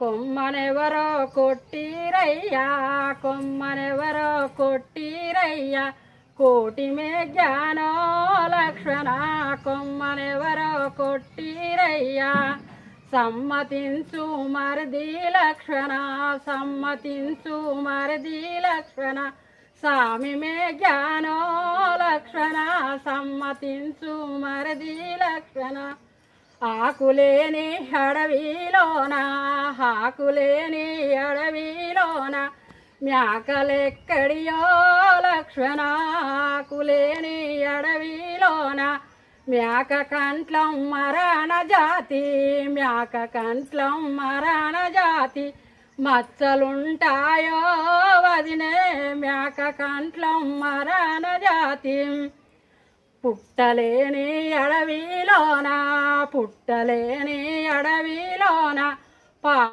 కొమ్మనెవరో కొట్టిరయ్యా కొమ్మనెవరో కొట్టిరయ్యా. కోటి మే జ్ఞానో లక్షణ కొమ్మనెవరో కొట్టిరయ్యా. సమ్మతించు మరిది లక్షణ సమ్మతించు మరిది లక్షణ. సామి మే జ్ఞానో లక్షణ సమ్మతించు మరిది లక్షణ. ఆకులేని అడవిలోన ఆకులేని అడవిలోన మ్యాకలెక్కడియో లక్ష్మణ ఆకులేని అడవిలోన మ్యాక కంట్లం మరణ జాతి మ్యాక కంట్లం మరణ జాతి. మచ్చలుంటాయో వదినే మ్యాక కంట్లం మరణ జాతి. పుట్టలేని అడవిలోన పుట్టలేని అడవిలోన పా